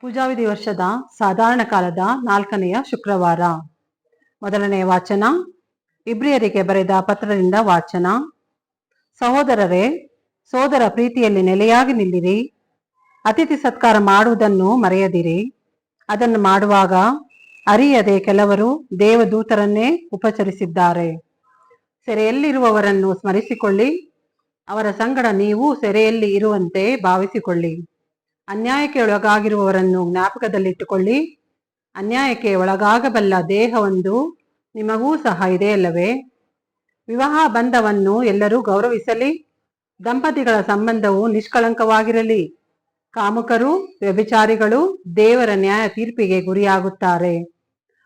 ಪೂಜಾವಿಧಿ ವರ್ಷದ ಸಾಧಾರಣ ಕಾಲದ ನಾಲ್ಕನೆಯ ಶುಕ್ರವಾರ. ಮೊದಲನೆಯ ವಾಚನ, ಇಬ್ರಿಯರಿಗೆ ಬರೆದ ಪತ್ರದಿಂದ ವಾಚನ. ಸಹೋದರರೇ, ಸೋದರ ಪ್ರೀತಿಯಲ್ಲಿ ನೆಲೆಯಾಗಿ ನಿಲ್ಲಿರಿ. ಅತಿಥಿ ಸತ್ಕಾರ ಮಾಡುವುದನ್ನು ಮರೆಯದಿರಿ. ಅದನ್ನು ಮಾಡುವಾಗ ಅರಿಯದೆ ಕೆಲವರು ದೇವದೂತರನ್ನೇ ಉಪಚರಿಸಿದ್ದಾರೆ. ಸೆರೆಯಲ್ಲಿರುವವರನ್ನು ಸ್ಮರಿಸಿಕೊಳ್ಳಿ. ಅವರ ಸಂಗಡ ನೀವು ಸೆರೆಯಲ್ಲಿ ಇರುವಂತೆ ಭಾವಿಸಿಕೊಳ್ಳಿ. ಅನ್ಯಾಯಕ್ಕೆ ಒಳಗಾಗಿರುವವರನ್ನು ಜ್ಞಾಪಕದಲ್ಲಿಟ್ಟುಕೊಳ್ಳಿ. ಅನ್ಯಾಯಕ್ಕೆ ಒಳಗಾಗಬಲ್ಲ ದೇಹವೊಂದು ನಿಮಗೂ ಸಹ ಇದೆಯಲ್ಲವೇ ವಿವಾಹ ಬಂಧವನ್ನು ಎಲ್ಲರೂ ಗೌರವಿಸಲಿ. ದಂಪತಿಗಳ ಸಂಬಂಧವು ನಿಷ್ಕಳಂಕವಾಗಿರಲಿ. ಕಾಮುಕರು, ವ್ಯಭಿಚಾರಿಗಳು ದೇವರ ನ್ಯಾಯ ತೀರ್ಪಿಗೆ ಗುರಿಯಾಗುತ್ತಾರೆ.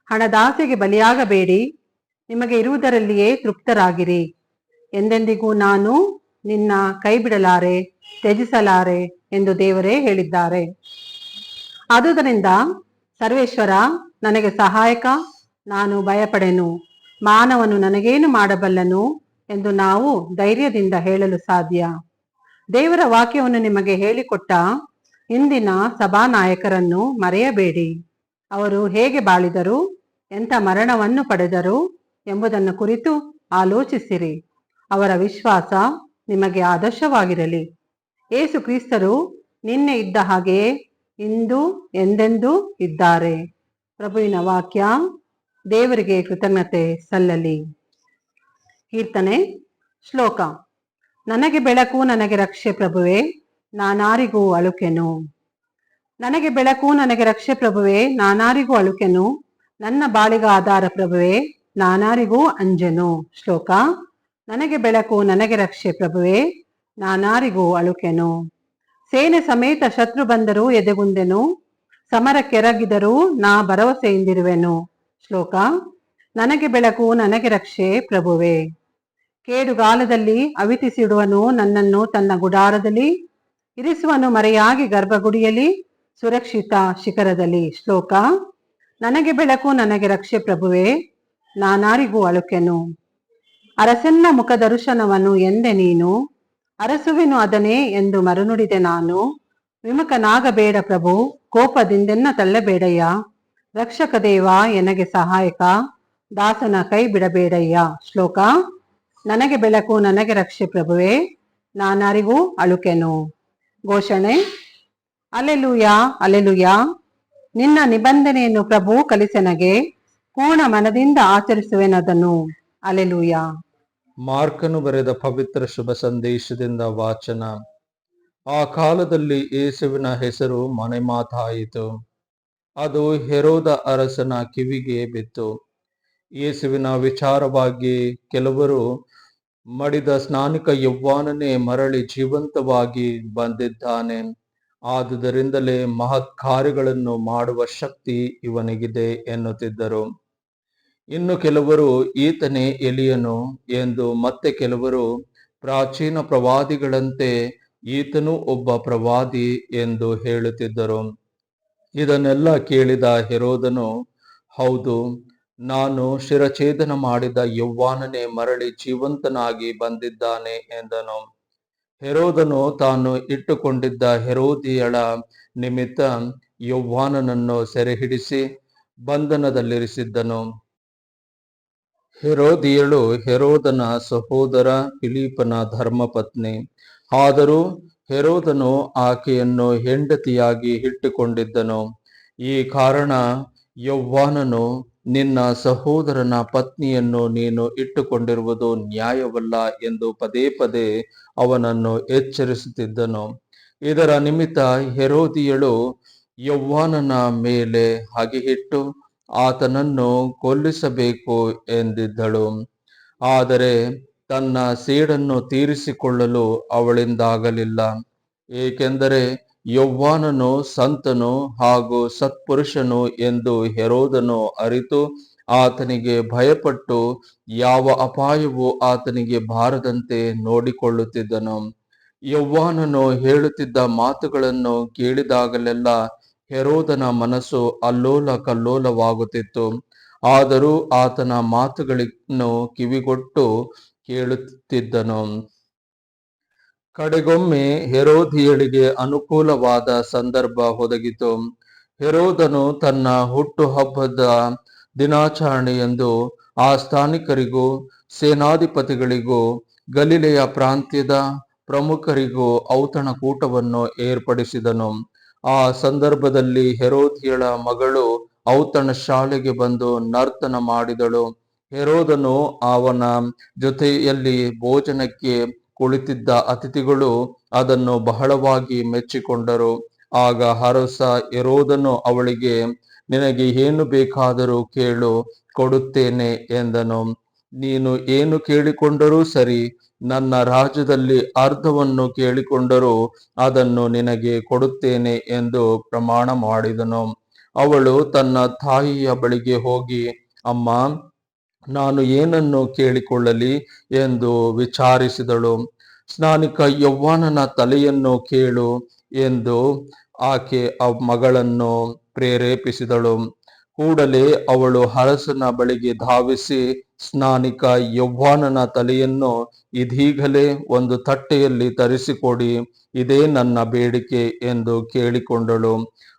ಹಣದಾಸೆಗೆ ಬಲಿಯಾಗಬೇಡಿ. ನಿಮಗೆ ಇರುವುದರಲ್ಲಿಯೇ ತೃಪ್ತರಾಗಿರಿ. ಎಂದೆಂದಿಗೂ ನಾನು ನಿನ್ನ ಕೈ ಬಿಡಲಾರೆ ತ್ಯಜಿಸಲಾರೆ ಎಂದು ದೇವರೇ ಹೇಳಿದ್ದಾರೆ. ಆದುದರಿಂದ ಸರ್ವೇಶ್ವರ, ನನಗೆ ಸಹಾಯಕ, ನಾನು ಭಯಪಡೆನು. ಮಾನವನು ನನಗೇನು ಮಾಡಬಲ್ಲನು ಎಂದು ನಾವು ಧೈರ್ಯದಿಂದ ಹೇಳಲು ಸಾಧ್ಯ. ದೇವರ ವಾಕ್ಯವನ್ನು ನಿಮಗೆ ಹೇಳಿಕೊಟ್ಟ ಇಂದಿನ ಸಭಾನಾಯಕರನ್ನು ಮರೆಯಬೇಡಿ. ಅವರು ಹೇಗೆ ಬಾಳಿದರು, ಎಂಥ ಮರಣವನ್ನು ಪಡೆದರು ಎಂಬುದನ್ನು ಕುರಿತು ಆಲೋಚಿಸಿರಿ. ಅವರ ವಿಶ್ವಾಸ ನಿಮಗೆ ಆದರ್ಶವಾಗಿರಲಿ. ಏಸು ಕ್ರಿಸ್ತರು ನಿನ್ನೆ ಇದ್ದ ಹಾಗೆ ಇಂದು ಎಂದೆಂದೂ ಇದ್ದಾರೆ. ಪ್ರಭುವಿನ ವಾಕ್ಯ, ದೇವರಿಗೆ ಕೃತಜ್ಞತೆ ಸಲ್ಲಲಿ. ಕೀರ್ತನೆ, ಶ್ಲೋಕ. ನನಗೆ ಬೆಳಕು, ನನಗೆ ರಕ್ಷೆ ಪ್ರಭುವೆ, ನಾನಾರಿಗೂ ಅಳುಕೆನು. ನನಗೆ ಬೆಳಕು, ನನಗೆ ರಕ್ಷೆ ಪ್ರಭುವೆ, ನಾನಾರಿಗೂ ಅಳುಕೆನು. ನನ್ನ ಬಾಳಿಗ ಆಧಾರ ಪ್ರಭುವೆ, ನಾನಾರಿಗೂ ಅಂಜನು. ಶ್ಲೋಕ. ನನಗೆ ಬೆಳಕು, ನನಗೆ ರಕ್ಷೆ ಪ್ರಭುವೆ ನಾನಾರಿಗೂ ಅಳುಕೆನು. ಸೇನೆ ಸಮೇತ ಶತ್ರು ಬಂದರೂ ಎದೆಗುಂದೆನು. ಸಮರ ಕೆರಗಿದರೂ ನಾ ಭರವಸೆಯಿಂದಿರುವೆನು. ಶ್ಲೋಕ, ನನಗೆ ಬೆಳಕು, ನನಗೆ ರಕ್ಷೆ ಪ್ರಭುವೆ. ಕೇಡುಗಾಲದಲ್ಲಿ ಅವಿತಿಸಿಡುವನು ನನ್ನನ್ನು ತನ್ನ ಗುಡಾರದಲ್ಲಿ, ಇರಿಸುವನು ಮರೆಯಾಗಿ ಗರ್ಭಗುಡಿಯಲಿ ಸುರಕ್ಷಿತ ಶಿಖರದಲ್ಲಿ. ಶ್ಲೋಕ, ನನಗೆ ಬೆಳಕು, ನನಗೆ ರಕ್ಷೆ ಪ್ರಭುವೆ. ನಾನಾರಿಗೂ ಅಳುಕೆನು. ಅರಸನ್ನ ಮುಖದರ್ಶನವನ್ನು ಎಂದೆ ನೀನು. ಅರಸುವೆನು ಅದನೇ ಎಂದು ಮರುನುಡಿದೆ ನಾನು. ವಿಮುಖನಾಗಬೇಡ ಪ್ರಭು, ಕೋಪದಿಂದೆನ್ನ ತಳ್ಳಬೇಡಯ್ಯ. ರಕ್ಷಕ ದೇವ, ಎನಗೆ ಸಹಾಯಕ. ದಾಸನ ಕೈ ಬಿಡಬೇಡಯ್ಯ. ಶ್ಲೋಕ, ನನಗೆ ಬೆಳಕು, ನನಗೆ ರಕ್ಷೆ ಪ್ರಭುವೆ. ನಾನಾರಿಗೂ ಅಳುಕೆನು. ಘೋಷಣೆ ಅಲೆಲುಯ ಅಲೆಲುಯ ನಿನ್ನ ನಿಬಂಧನೆಯನ್ನು ಪ್ರಭು ಕಲಿಸೆನಗೆ, ಪೂರ್ಣ ಮನದಿಂದ ಆಚರಿಸುವೆನದನು. ಅಲೆಲುಯ ಮಾರ್ಕನು ಬರೆದ ಪವಿತ್ರ ಶುಭ ಸಂದೇಶದಿಂದ ವಾಚನ. ಆ ಕಾಲದಲ್ಲಿ ಯೇಸುವಿನ ಹೆಸರು ಮನೆ ಮಾತಾಯಿತು ಅದು ಹೆರೋದ ಅರಸನ ಕಿವಿಗೆ ಬಿತ್ತು. ಯೇಸುವಿನ ವಿಚಾರವಾಗಿ ಕೆಲವರು ಮಡಿದ ಸ್ನಾನಿಕ ಯೌವ್ವಾನನೇ ಮರಳಿ ಜೀವಂತವಾಗಿ ಬಂದಿದ್ದಾನೆ. ಆದುದರಿಂದಲೇ ಮಹತ್ ಕಾರ್ಯಗಳನ್ನು ಮಾಡುವ ಶಕ್ತಿ ಇವನಿಗಿದೆ ಎನ್ನುತ್ತಿದ್ದರು. ಇನ್ನು ಕೆಲವರು ಈತನೇ ಎಲಿಯನು ಎಂದು ಮತ್ತೆ ಕೆಲವರು ಪ್ರಾಚೀನ ಪ್ರವಾದಿಗಳಂತೆ ಈತನು ಒಬ್ಬ ಪ್ರವಾದಿ ಎಂದು ಹೇಳುತ್ತಿದ್ದರು. ಇದನ್ನೆಲ್ಲ ಕೇಳಿದ ಹೆರೋದನು, ಹೌದು, ನಾನು ಶಿರಛೇದನ ಮಾಡಿದ ಯೌವ್ವಾನನೇ ಮರಳಿ ಜೀವಂತನಾಗಿ ಬಂದಿದ್ದಾನೆ ಎಂದನು. ಹೆರೋದನು ತಾನು ಇಟ್ಟುಕೊಂಡಿದ್ದ ಹೆರೋದಿಯಳ ನಿಮಿತ್ತ ಯೌವ್ವಾನನನ್ನು ಸೆರೆಹಿಡಿಸಿ ಬಂಧನದಲ್ಲಿರಿಸಿದ್ದನು. ಹೆರೋದಿಯಳು ಹೆರೋದನ ಸಹೋದರ ಫಿಲೀಪನ ಧರ್ಮಪತ್ನಿ. ಆದರೂ ಹೆರೋದನು ಆಕೆಯನ್ನು ಹೆಂಡತಿಯಾಗಿ ಇಟ್ಟುಕೊಂಡಿದ್ದನು. ಈ ಕಾರಣ ಯೌವ್ವಾನನು, ನಿನ್ನ ಸಹೋದರನ ಪತ್ನಿಯನ್ನು ನೀನು ಇಟ್ಟುಕೊಂಡಿರುವುದು ನ್ಯಾಯವಲ್ಲ ಎಂದು ಪದೇ ಪದೇ ಅವನನ್ನು ಎಚ್ಚರಿಸುತ್ತಿದ್ದನು. ಇದರ ನಿಮಿತ್ತ ಹೆರೋದಿಯಳು ಯೌವ್ವಾನನ ಮೇಲೆ ಹಗೆಹಿಟ್ಟು ಆತನನ್ನು ಕೊಲ್ಲಿಸಬೇಕು ಎಂದಿದ್ದಳು. ಆದರೆ ತನ್ನ ಸೀಡನ್ನು ತೀರಿಸಿಕೊಳ್ಳಲು ಅವಳಿಂದಾಗಲಿಲ್ಲ. ಏಕೆಂದರೆ ಯೌವ್ವಾನನು ಸಂತನು ಹಾಗೂ ಸತ್ಪುರುಷನು ಎಂದು ಹೆರೋದನು ಅರಿತು ಆತನಿಗೆ ಭಯಪಟ್ಟು ಯಾವ ಅಪಾಯವೂ ಆತನಿಗೆ ಬಾರದಂತೆ ನೋಡಿಕೊಳ್ಳುತ್ತಿದ್ದನು. ಯೌವ್ವಾನನು ಹೇಳುತ್ತಿದ್ದ ಮಾತುಗಳನ್ನು ಕೇಳಿದಾಗಲೆಲ್ಲ ಹೆರೋದನ ಮನಸ್ಸು ಅಲ್ಲೋಲ ಕಲ್ಲೋಲವಾಗುತ್ತಿತ್ತು. ಆದರೂ ಆತನ ಮಾತುಗಳನ್ನು ಕಿವಿಗೊಟ್ಟು ಕೇಳುತ್ತಿದ್ದನು. ಕಡೆಗೊಮ್ಮೆ ಹೆರೋದಿಯಳಿಗೆ ಅನುಕೂಲವಾದ ಸಂದರ್ಭ ಒದಗಿತು. ಹೆರೋದನು ತನ್ನ ಹುಟ್ಟುಹಬ್ಬದ ದಿನಾಚರಣೆಯಂದು ಆ ಸ್ಥಾನಿಕರಿಗೂ, ಸೇನಾಧಿಪತಿಗಳಿಗೂ, ಗಲಿಲೆಯ ಪ್ರಾಂತ್ಯದ ಪ್ರಮುಖರಿಗೂ ಔತಣಕೂಟವನ್ನು ಏರ್ಪಡಿಸಿದನು. ಆ ಸಂದರ್ಭದಲ್ಲಿ ಹೆರೋದಿಯಳ ಮಗಳು ಔತಣ ಶಾಲೆಗೆ ಬಂದು ನರ್ತನ ಮಾಡಿದಳು. ಹೆರೋದನು ಅವನ ಜೊತೆಯಲ್ಲಿ ಭೋಜನಕ್ಕೆ ಕುಳಿತಿದ್ದ ಅತಿಥಿಗಳು ಅದನ್ನು ಬಹಳವಾಗಿ ಮೆಚ್ಚಿಕೊಂಡರು. ಆಗ ಹರಸ ಹೆರೋದನು ಅವಳಿಗೆ, ನಿನಗೆ ಏನು ಬೇಕಾದರೂ ಕೇಳು, ಕೊಡುತ್ತೇನೆ ಎಂದನು. ನೀನು ಏನು ಕೇಳಿಕೊಂಡರೂ ಸರಿ, ನನ್ನ ರಾಜ್ಯದಲ್ಲಿ ಅರ್ಧವನ್ನು ಕೇಳಿಕೊಂಡರೂ ಅದನ್ನು ನಿನಗೆ ಕೊಡುತ್ತೇನೆ ಎಂದು ಪ್ರಮಾಣ ಮಾಡಿದನು. ಅವಳು ತನ್ನ ತಾಯಿಯ ಬಳಿಗೆ ಹೋಗಿ, ಅಮ್ಮ, ನಾನು ಏನನ್ನು ಕೇಳಿಕೊಳ್ಳಲಿ ಎಂದು ವಿಚಾರಿಸಿದಳು. ಸ್ನಾನಿಕ ಯೌವನನ ತಲೆಯನ್ನು ಕೇಳು ಎಂದು ಆಕೆ ಆ ಮಗಳನ್ನು ಪ್ರೇರೇಪಿಸಿದಳು. ಕೂಡಲೇ ಅವಳು ಹರಸನ ಬಳಿಗೆ ಧಾವಿಸಿ ಸ್ನಾನಿಕ ಯೌವ್ವಾನನ ತಲೆಯನ್ನು ಇದೀಗಲೇ ಒಂದು ತಟ್ಟೆಯಲ್ಲಿ ತರಿಸಿಕೊಡಿ, ಇದೇ ನನ್ನ ಬೇಡಿಕೆ ಎಂದು ಕೇಳಿಕೊಂಡಳು.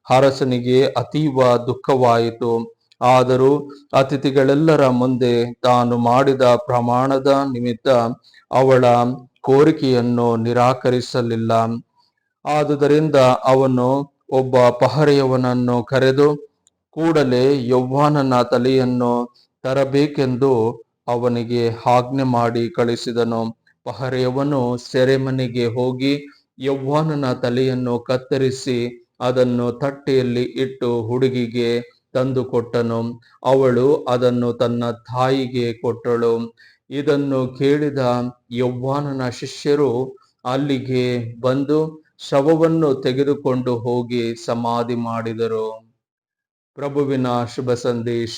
ಅರಸನಿಗೆ ಅತೀವ ದುಃಖವಾಯಿತು. ಆದರೂ ಅತಿಥಿಗಳೆಲ್ಲರ ಮುಂದೆ ತಾನು ಮಾಡಿದ ಪ್ರಮಾಣದ ನಿಮಿತ್ತ ಅವಳ ಕೋರಿಕೆಯನ್ನು ನಿರಾಕರಿಸಲಿಲ್ಲ. ಆದುದರಿಂದ ಅವನು ಒಬ್ಬ ಪಹರೆಯವನನ್ನು ಕರೆದು, ಕೂಡಲೇ ಯೌವ್ವಾನನ ತಲೆಯನ್ನು ತರಬೇಕೆಂದು ಅವನಿಗೆ ಆಜ್ಞೆ ಮಾಡಿ ಕಳಿಸಿದನು ಪಹರೆಯವನು ಸೆರೆಮನೆಗೆ ಹೋಗಿ ಯೌವ್ವಾನನ ತಲೆಯನ್ನು ಕತ್ತರಿಸಿ ಅದನ್ನು ತಟ್ಟೆಯಲ್ಲಿ ಇಟ್ಟು ಹುಡುಗಿಗೆ ತಂದು ಕೊಟ್ಟನು ಅವಳು ಅದನ್ನು ತನ್ನ ತಾಯಿಗೆ ಕೊಟ್ಟಳು. ಇದನ್ನು ಕೇಳಿದ ಯೌವ್ವಾನನ ಶಿಷ್ಯರು ಅಲ್ಲಿಗೆ ಬಂದು ಶವವನ್ನು ತೆಗೆದುಕೊಂಡು ಹೋಗಿ ಸಮಾಧಿ ಮಾಡಿದರು. ಪ್ರಭುವಿನ ಶುಭ ಸಂದೇಶ